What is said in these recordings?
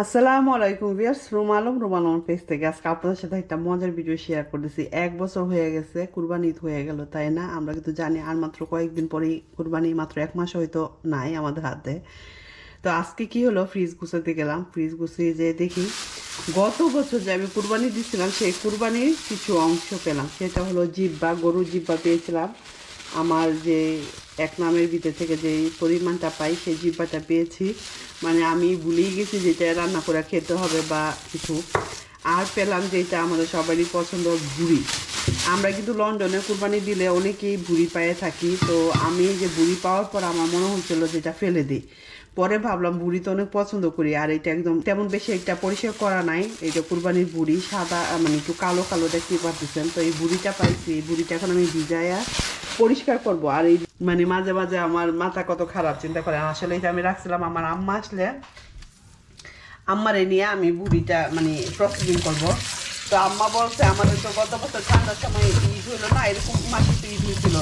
আসসালামু আলাইকুম viewers Rum Alam Rum Alam page থেকে আজকে আপনাদের সাথে একটা মজার ভিডিও শেয়ার করতেছি। এক বছর হয়ে গেছে, কুরবানি ঈদ হয়ে গেল, তাই না? আমরা কিন্তু জানি আর মাত্র কয়েকদিন পরেই কুরবানি, মাত্র এক মাস হয়তো নাই আমাদের হাতে। তো আজকে কি হলো? ফ্রিজ গুছাতে গেলাম। ফ্রিজ গুছিয়ে যে দেখি, গত বছর যে আমি কুরবানি দিচ্ছিলাম সেই কুরবানির কিছু অংশ পেলাম। সেটা হলো জিব্বা গরুর জিব্বা পেয়েছিলাম। আমার যে এক নামের ভিতর থেকে যে পরিমাণটা পাই, সেই জিব্বাটা পেয়েছি। মানে আমি ভুলেই গেছি যেটা রান্না করে খেতে হবে বা কিছু। আর পেলাম যেটা আমাদের সবারই পছন্দ ভুড়ি। আমরা কিন্তু লন্ডনে কুরবানি দিলে অনেকেই ভুড়ি পায়ে থাকি। তো আমি যে ভুড়ি পাওয়ার পর আমার মনে হচ্ছিল যেটা ফেলে দিই। পরে ভাবলাম বুড়ি তো অনেক পছন্দ করি, আর এটা একদম তেমন বেশি একটা পরিষ্কার করা নাই। এটা কুরবানির বুড়ি সাদা মানে একটু কালো কালো দেখতে পারতেছেন। তো এই বুড়িটা পাইছি। এই বুড়িটা এখন আমি ভিজাইয়া পরিষ্কার করব। আর এই মানে মাঝে মাঝে আমার মাথা কত খারাপ, চিন্তা করে। আসলে আমি রাখছিলাম, আমার আম্মা আসলে আম্মারে নিয়ে আমি বুড়িটা মানে প্রসেসিং করব। তো আম্মা বলছে, আমাদের তো গত বছর ঠান্ডার সময় ঈদ হলো না, এরকম মাসে তো ঈদ হয়েছিল।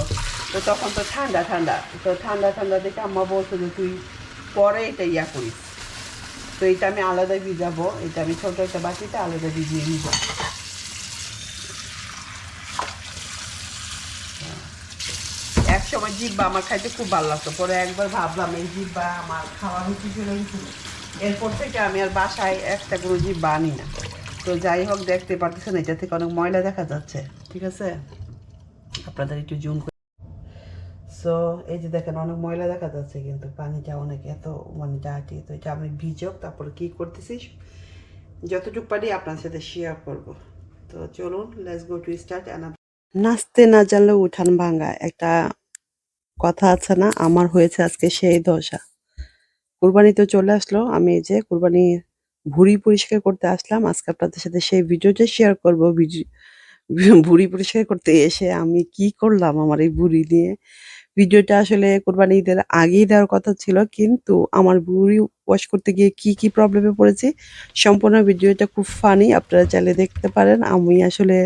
তো তখন তো ঠান্ডা ঠান্ডা। তো ঠান্ডা ঠান্ডা দেখে আম্মা বলছে যে, তুই পরে এটা ইয়া করিস। তো এটা আমি আলাদা ভিজাবো। এটা আমি ছোটো একটা বাটিতে আলাদা ভিজিয়ে নিব এক সময় জিব্বা আমার খাইতে খুব ভালো লাগতো। পরে একবার ভাবলাম, এই জিব্বা আমার খাওয়া রুচি চলে গেছিল এরপর থেকে আমি আর বাসায় একটা করে জিব্বা আনি না। তো যাই হোক, দেখতে পারতেছেন, এটা থেকে অনেক ময়লা দেখা যাচ্ছে, ঠিক আছে? আপনাদের একটু জুম সো এই যে দেখেন, অনেক ময়লা দেখা যাচ্ছে, কিন্তু পানিটা অনেক এত মানে ডাটি তো এটা আমি ভিজক, তারপরে কি করতেছি? যতটুকু পারি আপনার সাথে শেয়ার করব। তো চলুন লেটস গো টু স্টার্ট নাচতে না জানলে উঠান ভাঙা একটা কথা আছে না, আমার হয়েছে আজকে সেই দশা। কুরবানি তো চলে আসলো, আমি যে কুরবানি ভুড়ি পরিষ্কার করতে আসলাম। আজকে আপনাদের সাথে সেই ভিডিওটা শেয়ার করব ভুড়ি পরিষ্কার করতে এসে আমি কি করলাম আমার এই ভুড়ি নিয়ে। ভিডিওটা আসলে কোরবানি ঈদের আগেই দেওয়ার কথা ছিল, কিন্তু আমার ভুড়ি ওয়াশ করতে গিয়ে কি কি প্রবলেমে পড়েছি, সম্পূর্ণ ভিডিওটা খুব ফানি আপনারা চাইলে দেখতে পারেন, আমি আসলে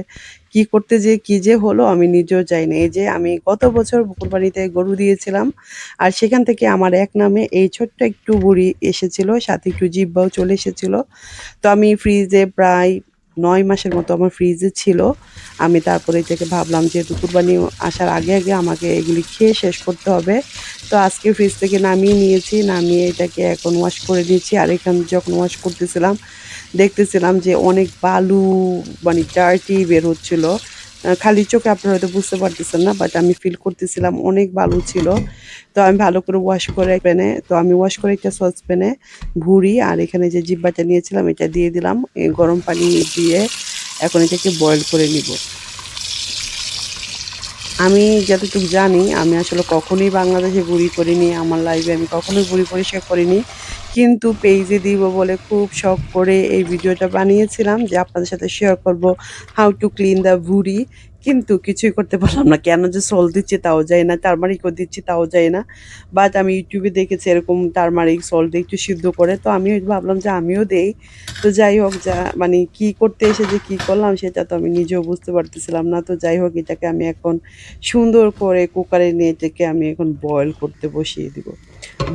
কি করতে যে, কি যে হলো, আমি নিজেও যাই না এই যে আমি গত বছর বাড়িতে গরু দিয়েছিলাম, আর সেখান থেকে আমার এক নামে এই ছোট্ট একটু বুড়ি এসেছিল, সাথে একটু জিব্বাও চলে এসেছিল। তো আমি ফ্রিজে প্রায় নয় মাসের মতো আমার ফ্রিজে ছিল। আমি তারপরে এটাকে ভাবলাম যেহেতু কুরবানি আসার আগে আগে আমাকে এগুলি খেয়ে শেষ করতে হবে। তো আজকে ফ্রিজ থেকে নামিয়ে নিয়েছি, নামিয়ে এটাকে এখন ওয়াশ করে নিয়েছি। আর এখানে যখন ওয়াশ করতেছিলাম, দেখতেছিলাম যে অনেক বালু মানে ডার্টি বের হচ্ছিল। খালি চোখে আপনারা হয়তো বুঝতে পারতেছেন না বাট আমি ফিল করতেছিলাম অনেক ভালো ছিল। তো আমি ভালো করে ওয়াশ করে প্যানে, তো আমি ওয়াশ করে একটা সস প্যানে ভুড়ি আর এখানে যে জিব্বাটা নিয়েছিলাম, এটা দিয়ে দিলাম গরম পানি দিয়ে এখন এটাকে বয়েল করে নিব। আমি যতটুকু জানি, আমি আসলে কখনোই বাংলাদেশে বুড়ি করিনি, আমার লাইফে আমি কখনোই বুড়ি পরিষ্কার করিনি। কিন্তু পেজে দিব বলে খুব শখ করে এই ভিডিওটা বানিয়েছিলাম যে আপনাদের সাথে শেয়ার করব হাউ টু ক্লিন দ্য বুড়ি কিন্তু কিছুই করতে পারলাম না। কেন যে সল দিচ্ছি তাও যায় না টারমারিকও দিচ্ছি তাও যায় না। বাট আমি ইউটিউবে দেখেছি এরকম টারমারিক সল্ট দিয়ে একটু সিদ্ধ করে। তো আমি ভাবলাম যে আমিও দেই। তো যাই হোক যা মানে কি করতে এসে যে কি করলাম সেটা তো আমি নিজেও বুঝতে পারতেছিলাম না। তো যাই হোক এটাকে আমি এখন সুন্দর করে কুকারে নিয়ে এটাকে আমি এখন বয়েল করতে বসিয়ে দিব।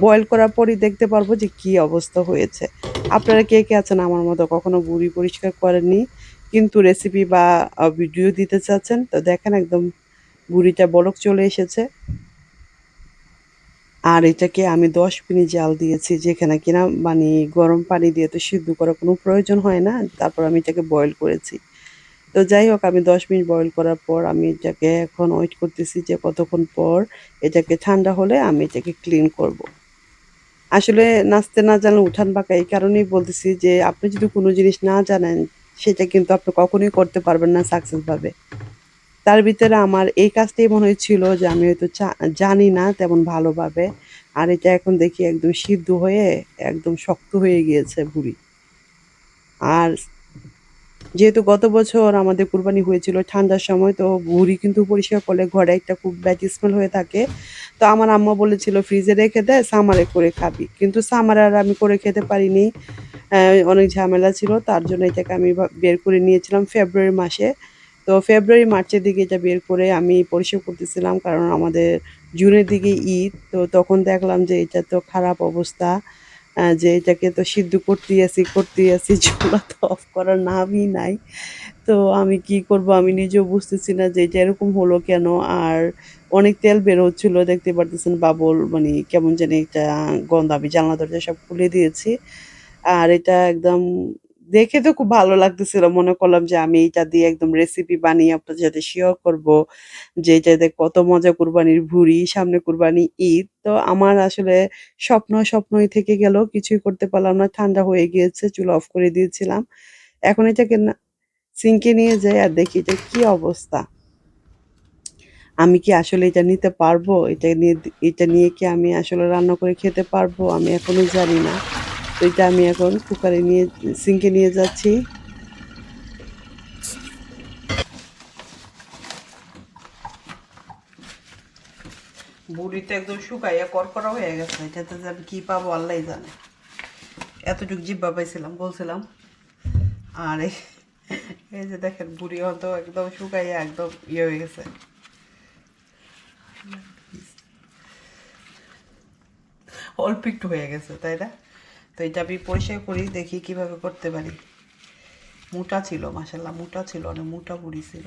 বয়েল করার পরই দেখতে পারব যে কি অবস্থা হয়েছে। আপনারা কে কে আছেন আমার মতো কখনো বুড়ি পরিষ্কার করেননি, কিন্তু রেসিপি বা ভিডিও দিতে চাচ্ছেন, তো দেখেন একদম বুড়িটা বলক চলে এসেছে। আর এটাকে আমি দশ মিনিট জাল দিয়েছি, যেখানে কিনা মানে গরম পানি দিয়ে তো সিদ্ধ করার কোনো প্রয়োজন হয় না, তারপর আমি এটাকে বয়েল করেছি। তো যাই হোক, আমি দশ মিনিট বয়েল করার পর আমি এটাকে এখন ওয়েট করতেছি যে কতক্ষণ পর এটাকে ঠান্ডা হলে আমি এটাকে ক্লিন করব। আসলে নাচতে না জানলে উঠান বাঁকা, এই কারণেই বলতেছি যে আপনি যদি কোনো জিনিস না জানেন, সেটা কিন্তু আপনি কখনোই করতে পারবেন না সাকসেসভাবে তার ভিতরে আমার এই কাজটাই মনে হয়েছিল যে আমি হয়তো জানি না তেমন ভালোভাবে, আর এটা এখন দেখি একদম সিদ্ধ হয়ে একদম শক্ত হয়ে গিয়েছে ভুড়ি আর যেহেতু গত বছর আমাদের কুরবানি হয়েছিল ঠান্ডার সময়, তো ভুড়ি কিন্তু পরিষ্কার করলে ঘরে একটা খুব ব্যাড স্মেল হয়ে থাকে। তো আমার আম্মা বলেছিল ফ্রিজে রেখে দেয় সামারে করে খাবি। কিন্তু সামার আর আমি করে খেতে পারিনি। অনেক ঝামেলা ছিল, তার জন্য এটাকে আমি বের করে নিয়েছিলাম ফেব্রুয়ারি মাসে। তো ফেব্রুয়ারি মার্চের দিকে এটা বের করে আমি পরিষ্কার করতেছিলাম, কারণ আমাদের জুনের দিকে ঈদ, তো তখন দেখলাম যে এটা তো খারাপ অবস্থা। যে এটাকে তো সিদ্ধ করতেই আছি করতেই আছি চুলা তো অফ করার নামই নাই। তো আমি কি করব? আমি নিজেও বুঝতেছি না যে এটা এরকম হলো কেন? আর অনেক তেল বের হচ্ছিল, দেখতে পারতেছেন বাবল মানে কেমন জানি একটা গন্ধ, আমি জানলা দরজা সব খুলে দিয়েছি। আর এটা একদম দেখে তো খুব ভালো লাগতেছিল। মনে করলাম যে আমি এটা দিয়ে একদম রেসিপি বানিয়ে আপনাদের সাথে শেয়ার করব যে এটাতে কত মজা কুরবানির ভুড়ি, সামনে কুরবানি ঈদ। তো আমার আসলে স্বপ্ন স্বপ্নই থেকে গেল, কিছুই করতে পারলাম না। ঠান্ডা হয়ে গিয়েছে, চুলা অফ করে দিয়েছিলাম। এখন এটাকে সিঙ্কে নিয়ে যাই আর দেখি এটা কি অবস্থা। আমি কি আসলে এটা নিতে পারব? এটা নিয়ে এটা নিয়ে কি আমি আসলে রান্না করে খেতে পারব? আমি এখনও জানি না। তো এটা আমি এখন কুকারে নিয়ে সিঙ্কে নিয়ে যাচ্ছি। বুড়িটা একদম শুকাইয়া করকরা হয়ে গেছে। এটাতে যে আমি কি পাবো আল্লাহ জানে। এতটুকু জিব্বা পাইছিলাম, বলছিলাম। আর এই যে দেখেন, বুড়ি হয়তো একদম শুকাইয়া একদম ইয়ে হয়ে গেছে। অল্প একটু হয়ে গেছে, তাই না? তো এটা আমি পরিষ্কার করি, দেখি কীভাবে করতে পারি। মোটা ছিল মাসাল্লাহ মোটা ছিল, অনেক মোটা বুড়ি ছিল।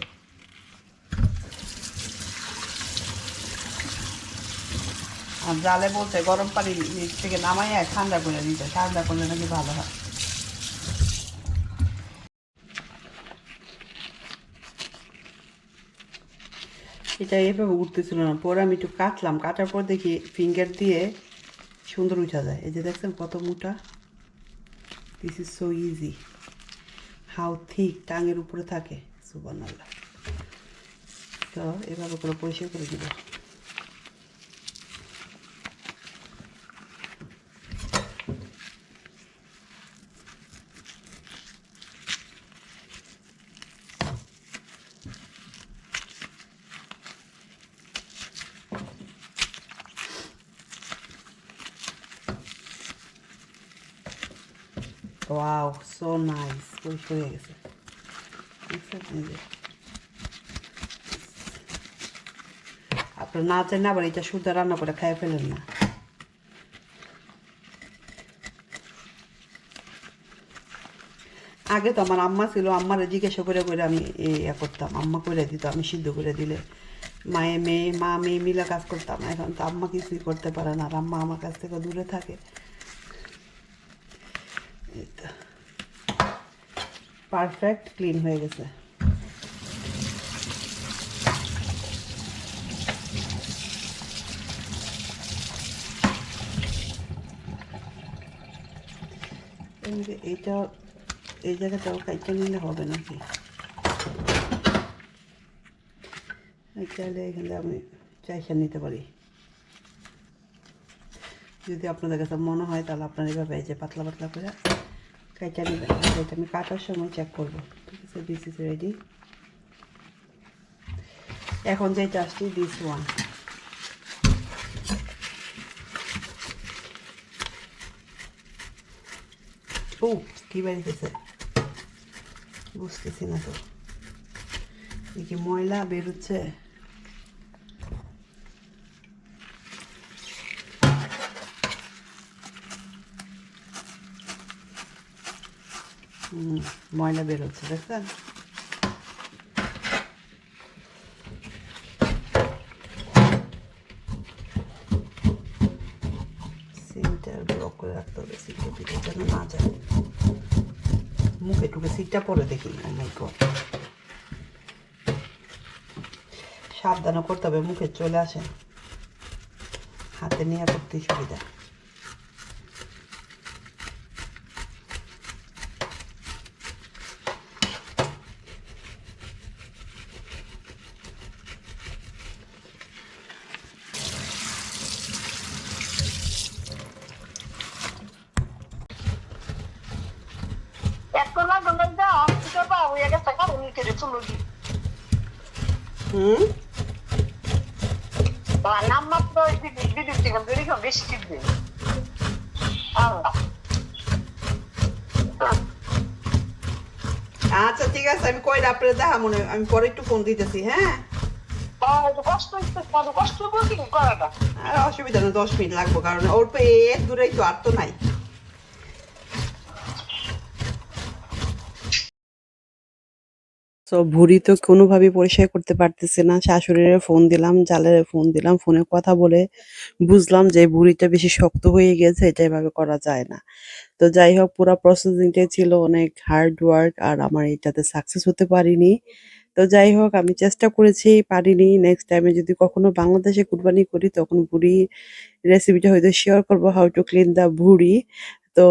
আর জালে বলছে, গরম পানি থেকে নামাইয়া ঠান্ডা করে দিতে, ঠান্ডা করলে নাকি ভালো হয়। এটা এভাবে উঠতেছিল না, পরে আমি একটু কাটলাম, কাটার পর দেখি ফিঙ্গার দিয়ে সুন্দর উঠা যায়। এই যে দেখছেন কত মোটা? This is so easy how thick টাঙের উপরে থাকে। সুবান আল্লাহ তো এভাবে করে পরিষ্কার করে দিব। ওয়াও সো নাইস পরিষ্কার হয়ে গেছে। আপনার না চান না আবার এটা শুদ্ধ রান্না করে খাই ফেলেন না আগে তো আমার আম্মা ছিল আম্মারে জিজ্ঞাসা করে করে আমি ইয়া করতাম আম্মা করে দিত আমি সিদ্ধ করে দিলে মায়ে মেয়ে মা মেয়ে মিলে কাজ করতাম এখন তো আম্মা কিছুই করতে পারে না আর আম্মা আমার কাছ থেকে দূরে থাকে এই তো পারফেক্ট ক্লিন হয়ে গেছে। এইটা এই জায়গাটাও কাইটা নিলে হবে নাকি? চাইলে এখানে আমি চাইসা নিতে পারি। যদি আপনাদের কাছে মনে হয় তাহলে আপনারা এভাবে এই যে পাতলা পাতলা করে আর এটা আমি কাটার সময় চেক করব ঠিক আছে দিস ইজ রেডি এখন যেটা আসছি দিস ওয়ান ও কি বেরিয়েছে বুঝতেছি না তো কি ময়লা বেরোচ্ছে হুম, ময়লা বেরোচ্ছে দেখছেন সিমটা ব্লক করে রাখতে হবে সিটটা যায়। মুখে টুকে সিটটা পরে দেখি ও মাই গড সাবধানে করতে হবে, মুখে চলে আসে হাতে নিয়ে করতেই সুবিধা। চলো হুম? নাম মাত্র বিদ্যুৎ বিদ্যুৎ থেকে বেরিয়ে গেল বেশি আল্লাহ। আচ্ছা ঠিক আছে আমি কই আপনার দেখা মনে হয়। আমি পরে একটু ফোন দিতেছি হ্যাঁ? অসুবিধা নেই দশ মিনিট লাগবো কারণ ওর তো এর দূরেই তো আর তো নাই। তো ভুঁড়ি তো কোনোভাবেই পরিষ্কার করতে পারতেছে না। শাশুড়ির ফোন দিলাম, জালের ফোন দিলাম ফোনে কথা বলে বুঝলাম যে ভুঁড়িটা বেশি শক্ত হয়ে গেছে, এটা এভাবে করা যায় না। তো যাই হোক, পুরো প্রসেসিংটাই ছিল অনেক হার্ড ওয়ার্ক আর আমার এটাতে সাকসেস হতে পারিনি। তো যাই হোক, আমি চেষ্টা করেছি, পারিনি। নেক্সট টাইমে যদি কখনো বাংলাদেশে কুরবানি করি, তখন ভুঁড়ি রেসিপিটা হয়তো শেয়ার করব হাউ টু ক্লিন দ্য ভুঁড়ি তো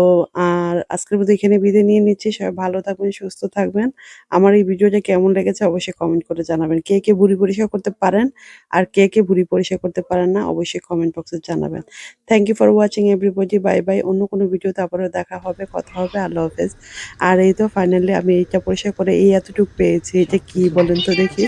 আর আজকের মতো এখানে বিদায় নিয়ে নিচ্ছি। সবাই ভালো থাকবেন, সুস্থ থাকবেন। আমার এই ভিডিওটা কেমন লেগেছে অবশ্যই কমেন্ট করে জানাবেন। কে কে বুড়ি পরিষ্কার করতে পারেন আর কে কে বুড়ি পরিষ্কার করতে পারেন না অবশ্যই কমেন্ট বক্সে জানাবেন। Thank you for watching everybody bye bye অন্য কোনো ভিডিওতে আবারও দেখা হবে, কথা হবে। আল্লাহ হাফেজ আর এই তো ফাইনালি আমি এইটা পরিষ্কার করে এই এতটুকু পেয়েছি। এটা কি বলেন তো দেখি।